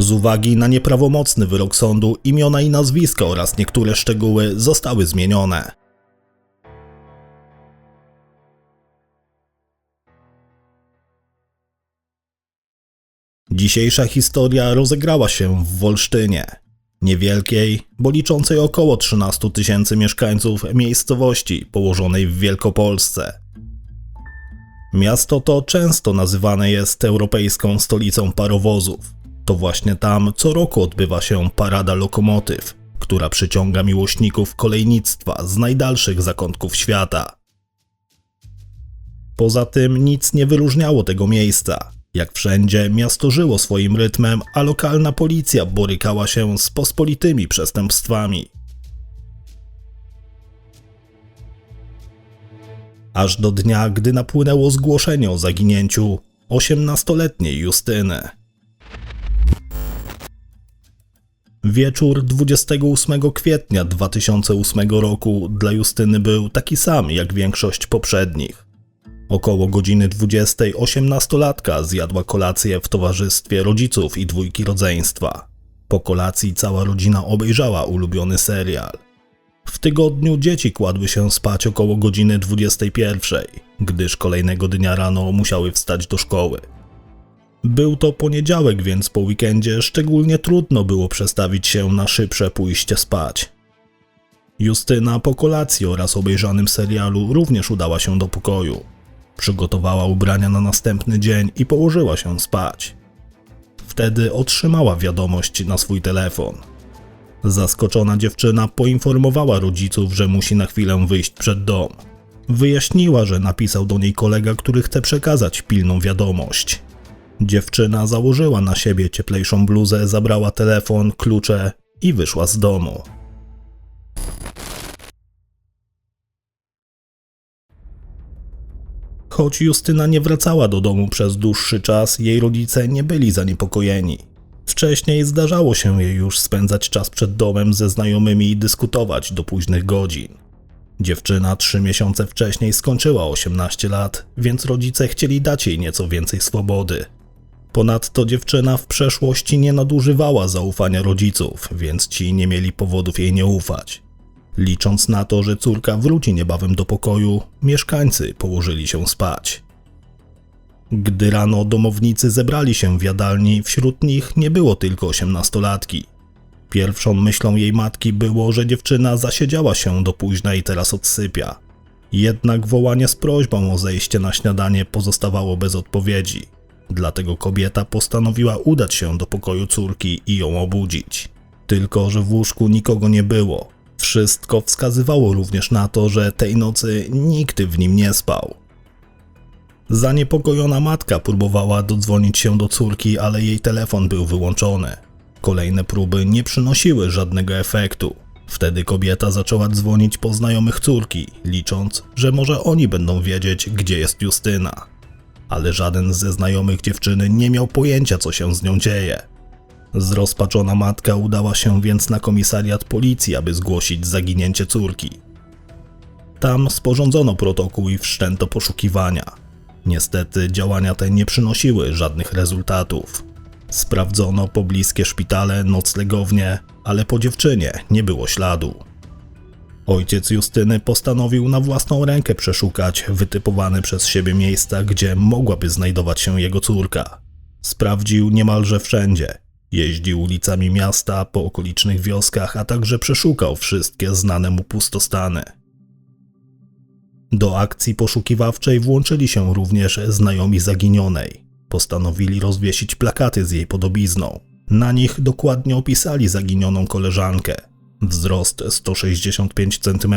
Z uwagi na nieprawomocny wyrok sądu, imiona i nazwiska oraz niektóre szczegóły zostały zmienione. Dzisiejsza historia rozegrała się w Wolsztynie, niewielkiej, bo liczącej około 13 tysięcy mieszkańców miejscowości położonej w Wielkopolsce. Miasto to często nazywane jest europejską stolicą parowozów. To właśnie tam co roku odbywa się parada lokomotyw, która przyciąga miłośników kolejnictwa z najdalszych zakątków świata. Poza tym nic nie wyróżniało tego miejsca. Jak wszędzie, miasto żyło swoim rytmem, a lokalna policja borykała się z pospolitymi przestępstwami. Aż do dnia, gdy napłynęło zgłoszenie o zaginięciu 18-letniej Justyny. Wieczór 28 kwietnia 2008 roku dla Justyny był taki sam jak większość poprzednich. Około godziny 20 osiemnastolatka zjadła kolację w towarzystwie rodziców i dwójki rodzeństwa. Po kolacji cała rodzina obejrzała ulubiony serial. W tygodniu dzieci kładły się spać około godziny 21, gdyż kolejnego dnia rano musiały wstać do szkoły. Był to poniedziałek, więc po weekendzie szczególnie trudno było przestawić się na szybsze pójście spać. Justyna po kolacji oraz obejrzanym serialu również udała się do pokoju. Przygotowała ubrania na następny dzień i położyła się spać. Wtedy otrzymała wiadomość na swój telefon. Zaskoczona dziewczyna poinformowała rodziców, że musi na chwilę wyjść przed dom. Wyjaśniła, że napisał do niej kolega, który chce przekazać pilną wiadomość. Dziewczyna założyła na siebie cieplejszą bluzę, zabrała telefon, klucze i wyszła z domu. Choć Justyna nie wracała do domu przez dłuższy czas, jej rodzice nie byli zaniepokojeni. Wcześniej zdarzało się jej już spędzać czas przed domem ze znajomymi i dyskutować do późnych godzin. Dziewczyna trzy miesiące wcześniej skończyła 18 lat, więc rodzice chcieli dać jej nieco więcej swobody. Ponadto dziewczyna w przeszłości nie nadużywała zaufania rodziców, więc ci nie mieli powodów jej nie ufać. Licząc na to, że córka wróci niebawem do pokoju, mieszkańcy położyli się spać. Gdy rano domownicy zebrali się w jadalni, wśród nich nie było tylko osiemnastolatki. Pierwszą myślą jej matki było, że dziewczyna zasiedziała się do późna i teraz odsypia. Jednak wołanie z prośbą o zejście na śniadanie pozostawało bez odpowiedzi. Dlatego kobieta postanowiła udać się do pokoju córki i ją obudzić. Tylko, że w łóżku nikogo nie było. Wszystko wskazywało również na to, że tej nocy nikt w nim nie spał. Zaniepokojona matka próbowała dodzwonić się do córki, ale jej telefon był wyłączony. Kolejne próby nie przynosiły żadnego efektu. Wtedy kobieta zaczęła dzwonić po znajomych córki, licząc, że może oni będą wiedzieć, gdzie jest Justyna. Ale żaden ze znajomych dziewczyny nie miał pojęcia, co się z nią dzieje. Zrozpaczona matka udała się więc na komisariat policji, aby zgłosić zaginięcie córki. Tam sporządzono protokół i wszczęto poszukiwania. Niestety działania te nie przynosiły żadnych rezultatów. Sprawdzono pobliskie szpitale, noclegownie, ale po dziewczynie nie było śladu. Ojciec Justyny postanowił na własną rękę przeszukać wytypowane przez siebie miejsca, gdzie mogłaby znajdować się jego córka. Sprawdził niemalże wszędzie. Jeździł ulicami miasta, po okolicznych wioskach, a także przeszukał wszystkie znane mu pustostany. Do akcji poszukiwawczej włączyli się również znajomi zaginionej. Postanowili rozwiesić plakaty z jej podobizną. Na nich dokładnie opisali zaginioną koleżankę. Wzrost 165 cm,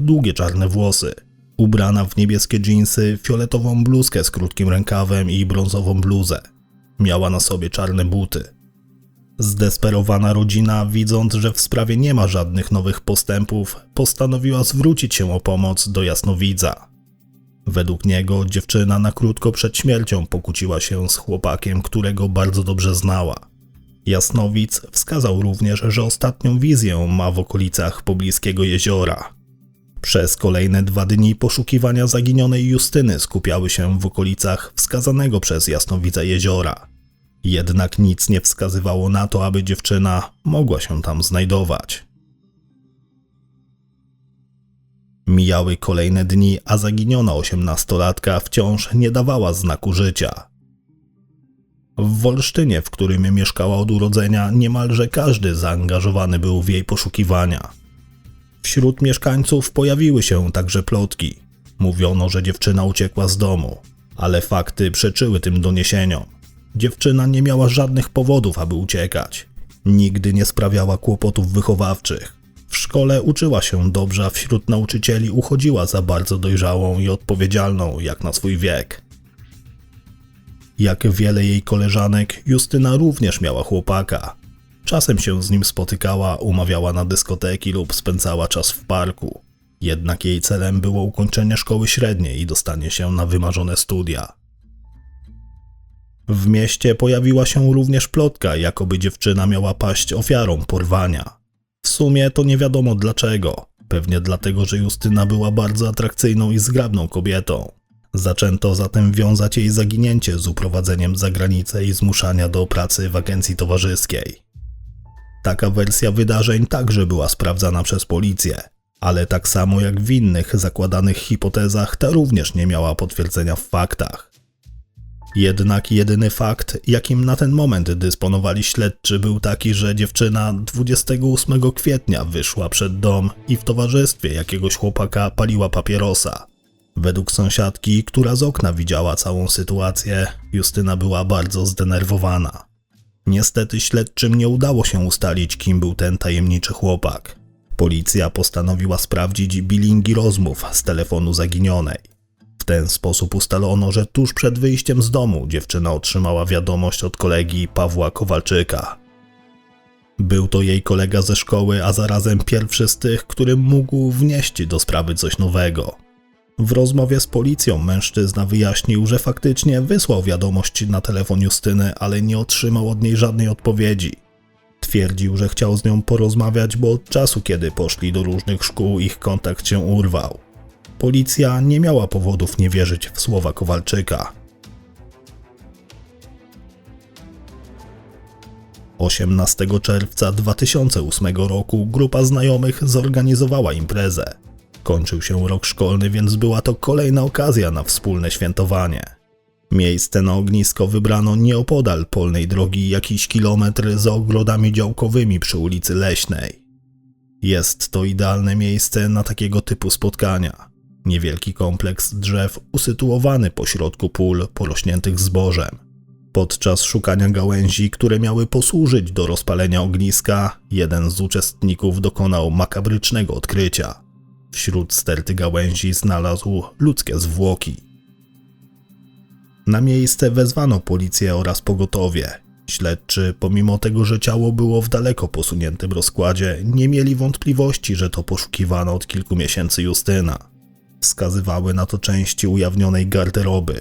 długie czarne włosy. Ubrana w niebieskie dżinsy, fioletową bluzkę z krótkim rękawem i brązową bluzę. Miała na sobie czarne buty. Zdesperowana rodzina, widząc, że w sprawie nie ma żadnych nowych postępów, postanowiła zwrócić się o pomoc do jasnowidza. Według niego dziewczyna na krótko przed śmiercią pokłóciła się z chłopakiem, którego bardzo dobrze znała. Jasnowidz wskazał również, że ostatnią wizję ma w okolicach pobliskiego jeziora. Przez kolejne dwa dni poszukiwania zaginionej Justyny skupiały się w okolicach wskazanego przez jasnowidza jeziora. Jednak nic nie wskazywało na to, aby dziewczyna mogła się tam znajdować. Mijały kolejne dni, a zaginiona osiemnastolatka wciąż nie dawała znaku życia. W Wolsztynie, w którym mieszkała od urodzenia, niemalże każdy zaangażowany był w jej poszukiwania. Wśród mieszkańców pojawiły się także plotki. Mówiono, że dziewczyna uciekła z domu, ale fakty przeczyły tym doniesieniom. Dziewczyna nie miała żadnych powodów, aby uciekać. Nigdy nie sprawiała kłopotów wychowawczych. W szkole uczyła się dobrze, a wśród nauczycieli uchodziła za bardzo dojrzałą i odpowiedzialną, jak na swój wiek. Jak wiele jej koleżanek, Justyna również miała chłopaka. Czasem się z nim spotykała, umawiała na dyskoteki lub spędzała czas w parku. Jednak jej celem było ukończenie szkoły średniej i dostanie się na wymarzone studia. W mieście pojawiła się również plotka, jakoby dziewczyna miała paść ofiarą porwania. W sumie to nie wiadomo dlaczego. Pewnie dlatego, że Justyna była bardzo atrakcyjną i zgrabną kobietą. Zaczęto zatem wiązać jej zaginięcie z uprowadzeniem za granicę i zmuszania do pracy w agencji towarzyskiej. Taka wersja wydarzeń także była sprawdzana przez policję, ale tak samo jak w innych zakładanych hipotezach, ta również nie miała potwierdzenia w faktach. Jednak jedyny fakt, jakim na ten moment dysponowali śledczy, był taki, że dziewczyna 28 kwietnia wyszła przed dom i w towarzystwie jakiegoś chłopaka paliła papierosa. Według sąsiadki, która z okna widziała całą sytuację, Justyna była bardzo zdenerwowana. Niestety śledczym nie udało się ustalić, kim był ten tajemniczy chłopak. Policja postanowiła sprawdzić bilingi rozmów z telefonu zaginionej. W ten sposób ustalono, że tuż przed wyjściem z domu dziewczyna otrzymała wiadomość od kolegi Pawła Kowalczyka. Był to jej kolega ze szkoły, a zarazem pierwszy z tych, który mógł wnieść do sprawy coś nowego. W rozmowie z policją mężczyzna wyjaśnił, że faktycznie wysłał wiadomość na telefon Justyny, ale nie otrzymał od niej żadnej odpowiedzi. Twierdził, że chciał z nią porozmawiać, bo od czasu, kiedy poszli do różnych szkół, ich kontakt się urwał. Policja nie miała powodów nie wierzyć w słowa Kowalczyka. 18 czerwca 2008 roku grupa znajomych zorganizowała imprezę. Kończył się rok szkolny, więc była to kolejna okazja na wspólne świętowanie. Miejsce na ognisko wybrano nieopodal polnej drogi jakiś kilometr za ogrodami działkowymi przy ulicy Leśnej. Jest to idealne miejsce na takiego typu spotkania. Niewielki kompleks drzew usytuowany pośrodku pól porośniętych zbożem. Podczas szukania gałęzi, które miały posłużyć do rozpalenia ogniska, jeden z uczestników dokonał makabrycznego odkrycia – Wśród sterty gałęzi znalazł ludzkie zwłoki. Na miejsce wezwano policję oraz pogotowie. Śledczy, pomimo tego, że ciało było w daleko posuniętym rozkładzie, nie mieli wątpliwości, że to poszukiwano od kilku miesięcy Justyna. Wskazywały na to części ujawnionej garderoby.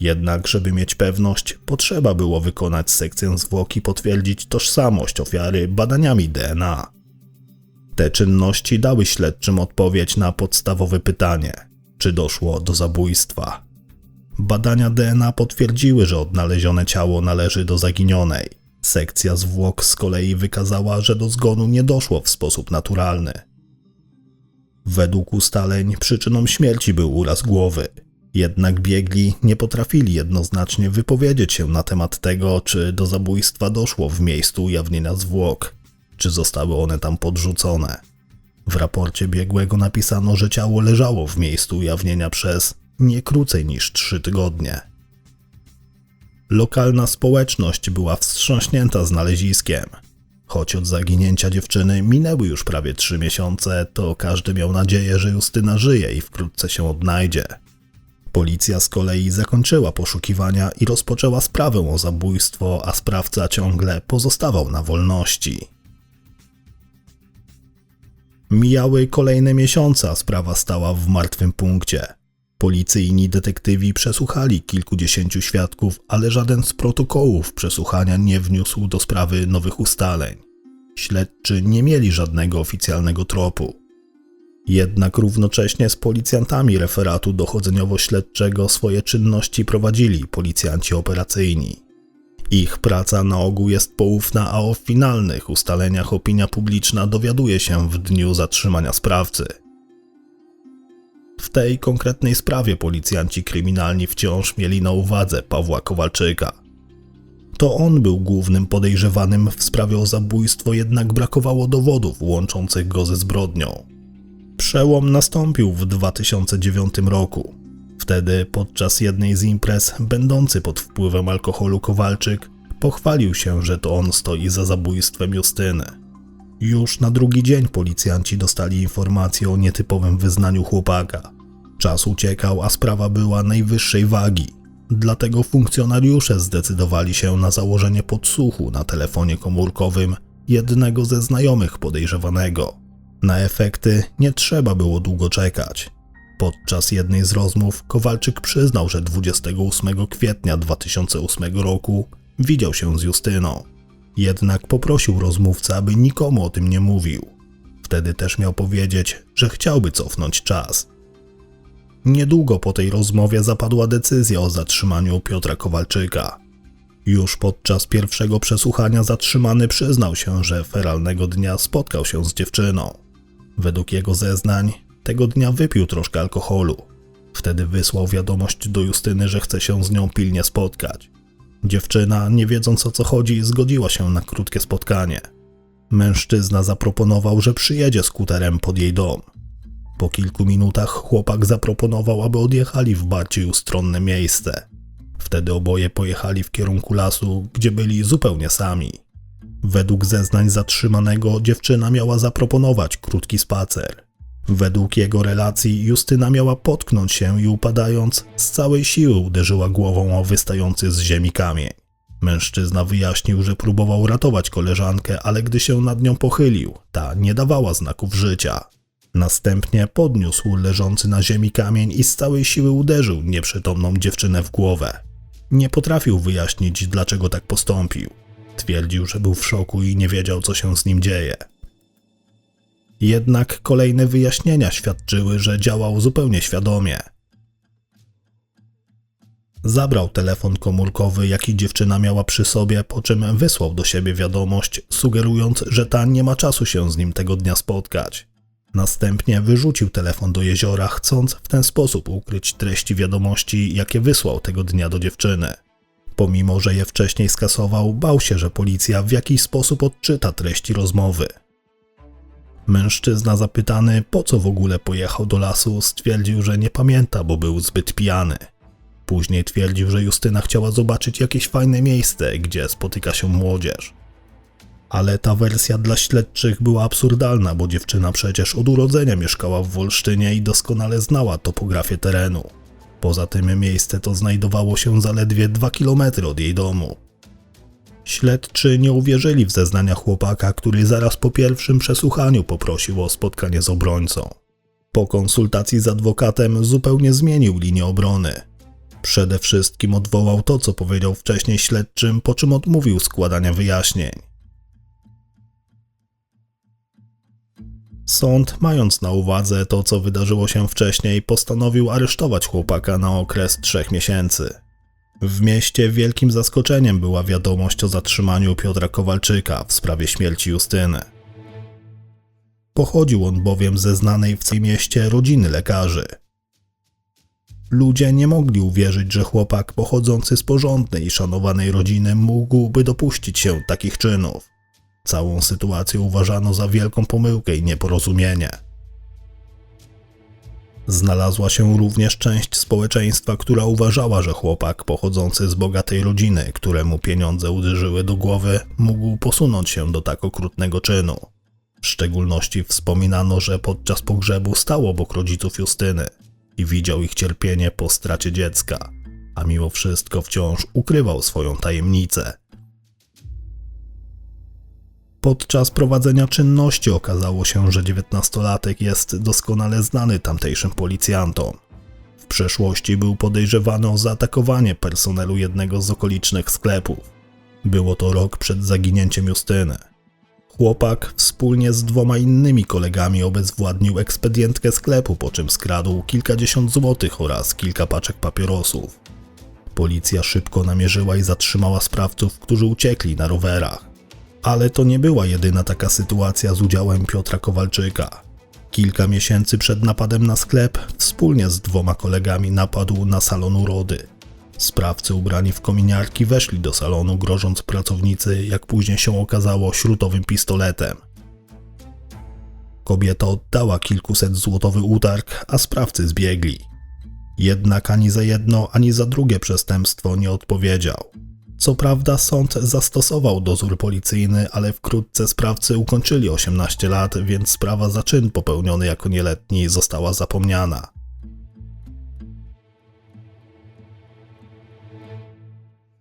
Jednak, żeby mieć pewność, potrzeba było wykonać sekcję zwłoki, potwierdzić tożsamość ofiary badaniami DNA. Te czynności dały śledczym odpowiedź na podstawowe pytanie: czy doszło do zabójstwa? Badania DNA potwierdziły, że odnalezione ciało należy do zaginionej. Sekcja zwłok z kolei wykazała, że do zgonu nie doszło w sposób naturalny. Według ustaleń przyczyną śmierci był uraz głowy. Jednak biegli nie potrafili jednoznacznie wypowiedzieć się na temat tego, czy do zabójstwa doszło w miejscu ujawnienia zwłok czy zostały one tam podrzucone. W raporcie biegłego napisano, że ciało leżało w miejscu ujawnienia przez nie krócej niż trzy tygodnie. Lokalna społeczność była wstrząśnięta znaleziskiem. Choć od zaginięcia dziewczyny minęły już prawie trzy miesiące, to każdy miał nadzieję, że Justyna żyje i wkrótce się odnajdzie. Policja z kolei zakończyła poszukiwania i rozpoczęła sprawę o zabójstwo, a sprawca ciągle pozostawał na wolności. Mijały kolejne miesiące, a sprawa stała w martwym punkcie. Policyjni detektywi przesłuchali kilkudziesięciu świadków, ale żaden z protokołów przesłuchania nie wniósł do sprawy nowych ustaleń. Śledczy nie mieli żadnego oficjalnego tropu. Jednak równocześnie z policjantami referatu dochodzeniowo-śledczego swoje czynności prowadzili policjanci operacyjni. Ich praca na ogół jest poufna, a o finalnych ustaleniach opinia publiczna dowiaduje się w dniu zatrzymania sprawcy. W tej konkretnej sprawie policjanci kryminalni wciąż mieli na uwadze Pawła Kowalczyka. To on był głównym podejrzewanym w sprawie o zabójstwo, jednak brakowało dowodów łączących go ze zbrodnią. Przełom nastąpił w 2009 roku. Wtedy podczas jednej z imprez, będący pod wpływem alkoholu Kowalczyk pochwalił się, że to on stoi za zabójstwem Justyny. Już na drugi dzień policjanci dostali informację o nietypowym wyznaniu chłopaka. Czas uciekał, a sprawa była najwyższej wagi. Dlatego funkcjonariusze zdecydowali się na założenie podsłuchu na telefonie komórkowym jednego ze znajomych podejrzewanego. Na efekty nie trzeba było długo czekać. Podczas jednej z rozmów Kowalczyk przyznał, że 28 kwietnia 2008 roku widział się z Justyną. Jednak poprosił rozmówcę, aby nikomu o tym nie mówił. Wtedy też miał powiedzieć, że chciałby cofnąć czas. Niedługo po tej rozmowie zapadła decyzja o zatrzymaniu Piotra Kowalczyka. Już podczas pierwszego przesłuchania zatrzymany przyznał się, że feralnego dnia spotkał się z dziewczyną. Według jego zeznań, tego dnia wypił troszkę alkoholu. Wtedy wysłał wiadomość do Justyny, że chce się z nią pilnie spotkać. Dziewczyna, nie wiedząc o co chodzi, zgodziła się na krótkie spotkanie. Mężczyzna zaproponował, że przyjedzie skuterem pod jej dom. Po kilku minutach chłopak zaproponował, aby odjechali w bardziej ustronne miejsce. Wtedy oboje pojechali w kierunku lasu, gdzie byli zupełnie sami. Według zeznań zatrzymanego dziewczyna miała zaproponować krótki spacer. Według jego relacji Justyna miała potknąć się i upadając z całej siły uderzyła głową o wystający z ziemi kamień. Mężczyzna wyjaśnił, że próbował ratować koleżankę, ale gdy się nad nią pochylił, ta nie dawała znaków życia. Następnie podniósł leżący na ziemi kamień i z całej siły uderzył nieprzytomną dziewczynę w głowę. Nie potrafił wyjaśnić, dlaczego tak postąpił. Twierdził, że był w szoku i nie wiedział, co się z nim dzieje. Jednak kolejne wyjaśnienia świadczyły, że działał zupełnie świadomie. Zabrał telefon komórkowy, jaki dziewczyna miała przy sobie, po czym wysłał do siebie wiadomość, sugerując, że ta nie ma czasu się z nim tego dnia spotkać. Następnie wyrzucił telefon do jeziora, chcąc w ten sposób ukryć treści wiadomości, jakie wysłał tego dnia do dziewczyny. Pomimo, że je wcześniej skasował, bał się, że policja w jakiś sposób odczyta treści rozmowy. Mężczyzna zapytany, po co w ogóle pojechał do lasu, stwierdził, że nie pamięta, bo był zbyt pijany. Później twierdził, że Justyna chciała zobaczyć jakieś fajne miejsce, gdzie spotyka się młodzież. Ale ta wersja dla śledczych była absurdalna, bo dziewczyna przecież od urodzenia mieszkała w Wolsztynie i doskonale znała topografię terenu. Poza tym miejsce to znajdowało się zaledwie 2 km od jej domu. Śledczy nie uwierzyli w zeznania chłopaka, który zaraz po pierwszym przesłuchaniu poprosił o spotkanie z obrońcą. Po konsultacji z adwokatem zupełnie zmienił linię obrony. Przede wszystkim odwołał to, co powiedział wcześniej śledczym, po czym odmówił składania wyjaśnień. Sąd, mając na uwadze to, co wydarzyło się wcześniej, postanowił aresztować chłopaka na okres trzech miesięcy. W mieście wielkim zaskoczeniem była wiadomość o zatrzymaniu Piotra Kowalczyka w sprawie śmierci Justyny. Pochodził on bowiem ze znanej w całym mieście rodziny lekarzy. Ludzie nie mogli uwierzyć, że chłopak pochodzący z porządnej i szanowanej rodziny mógłby dopuścić się takich czynów. Całą sytuację uważano za wielką pomyłkę i nieporozumienie. Znalazła się również część społeczeństwa, która uważała, że chłopak pochodzący z bogatej rodziny, któremu pieniądze uderzyły do głowy, mógł posunąć się do tak okrutnego czynu. W szczególności wspominano, że podczas pogrzebu stał obok rodziców Justyny i widział ich cierpienie po stracie dziecka, a mimo wszystko wciąż ukrywał swoją tajemnicę. Podczas prowadzenia czynności okazało się, że dziewiętnastolatek jest doskonale znany tamtejszym policjantom. W przeszłości był podejrzewany o zaatakowanie personelu jednego z okolicznych sklepów. Było to rok przed zaginięciem Justyny. Chłopak wspólnie z dwoma innymi kolegami obezwładnił ekspedientkę sklepu, po czym skradł kilkadziesiąt złotych oraz kilka paczek papierosów. Policja szybko namierzyła i zatrzymała sprawców, którzy uciekli na rowerach. Ale to nie była jedyna taka sytuacja z udziałem Piotra Kowalczyka. Kilka miesięcy przed napadem na sklep, wspólnie z dwoma kolegami napadł na salon urody. Sprawcy ubrani w kominiarki weszli do salonu, grożąc pracownicy, jak później się okazało, śrutowym pistoletem. Kobieta oddała kilkuset złotowy utarg, a sprawcy zbiegli. Jednak ani za jedno, ani za drugie przestępstwo nie odpowiedział. Co prawda sąd zastosował dozór policyjny, ale wkrótce sprawcy ukończyli 18 lat, więc sprawa za czyn popełniony jako nieletni została zapomniana.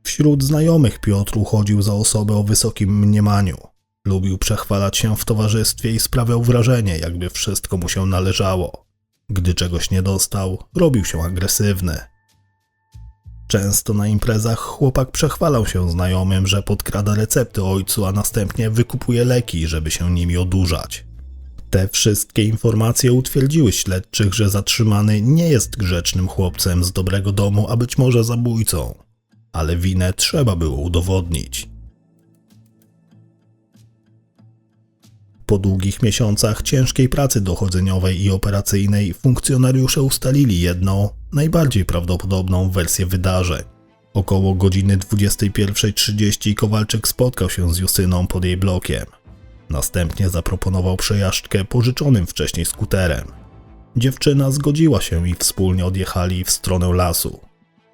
Wśród znajomych Piotr uchodził za osobę o wysokim mniemaniu. Lubił przechwalać się w towarzystwie i sprawiał wrażenie, jakby wszystko mu się należało. Gdy czegoś nie dostał, robił się agresywny. Często na imprezach chłopak przechwalał się znajomym, że podkrada recepty ojcu, a następnie wykupuje leki, żeby się nimi odurzać. Te wszystkie informacje utwierdziły śledczych, że zatrzymany nie jest grzecznym chłopcem z dobrego domu, a być może zabójcą. Ale winę trzeba było udowodnić. Po długich miesiącach ciężkiej pracy dochodzeniowej i operacyjnej funkcjonariusze ustalili jedną, najbardziej prawdopodobną wersję wydarzeń. Około godziny 21.30 Kowalczyk spotkał się z Justyną pod jej blokiem. Następnie zaproponował przejażdżkę pożyczonym wcześniej skuterem. Dziewczyna zgodziła się i wspólnie odjechali w stronę lasu.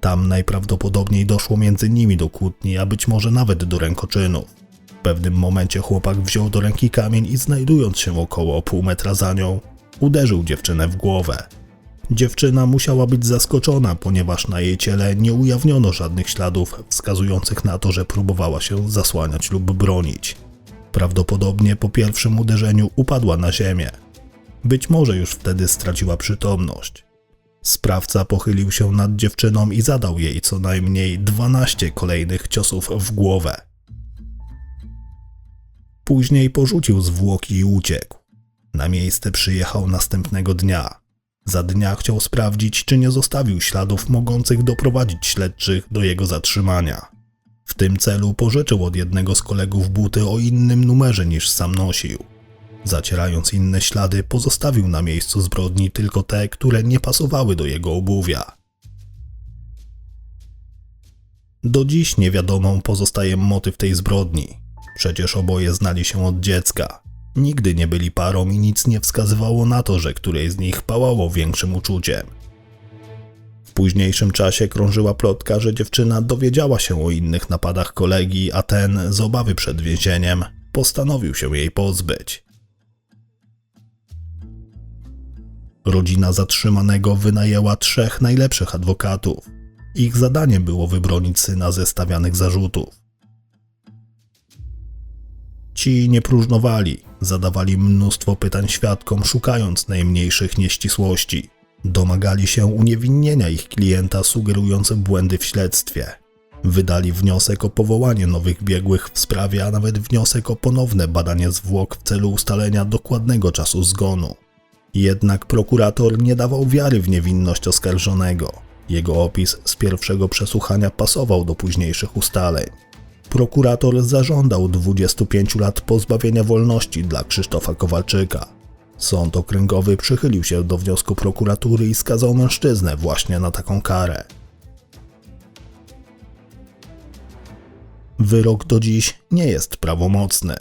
Tam najprawdopodobniej doszło między nimi do kłótni, a być może nawet do rękoczynów. W pewnym momencie chłopak wziął do ręki kamień i znajdując się około pół metra za nią, uderzył dziewczynę w głowę. Dziewczyna musiała być zaskoczona, ponieważ na jej ciele nie ujawniono żadnych śladów wskazujących na to, że próbowała się zasłaniać lub bronić. Prawdopodobnie po pierwszym uderzeniu upadła na ziemię. Być może już wtedy straciła przytomność. Sprawca pochylił się nad dziewczyną i zadał jej co najmniej 12 kolejnych ciosów w głowę. Później porzucił zwłoki i uciekł. Na miejsce przyjechał następnego dnia. Za dnia chciał sprawdzić, czy nie zostawił śladów mogących doprowadzić śledczych do jego zatrzymania. W tym celu pożyczył od jednego z kolegów buty o innym numerze niż sam nosił. Zacierając inne ślady, pozostawił na miejscu zbrodni tylko te, które nie pasowały do jego obuwia. Do dziś niewiadomą pozostaje motyw tej zbrodni. Przecież oboje znali się od dziecka. Nigdy nie byli parą i nic nie wskazywało na to, że której z nich pałało większym uczuciem. W późniejszym czasie krążyła plotka, że dziewczyna dowiedziała się o innych napadach kolegi, a ten, z obawy przed więzieniem, postanowił się jej pozbyć. Rodzina zatrzymanego wynajęła trzech najlepszych adwokatów. Ich zadaniem było wybronić syna ze stawianych zarzutów. Ci nie próżnowali, zadawali mnóstwo pytań świadkom, szukając najmniejszych nieścisłości. Domagali się uniewinnienia ich klienta, sugerując błędy w śledztwie. Wydali wniosek o powołanie nowych biegłych w sprawie, a nawet wniosek o ponowne badanie zwłok w celu ustalenia dokładnego czasu zgonu. Jednak prokurator nie dawał wiary w niewinność oskarżonego. Jego opis z pierwszego przesłuchania pasował do późniejszych ustaleń. Prokurator zażądał 25 lat pozbawienia wolności dla Krzysztofa Kowalczyka. Sąd okręgowy przychylił się do wniosku prokuratury i skazał mężczyznę właśnie na taką karę. Wyrok do dziś nie jest prawomocny.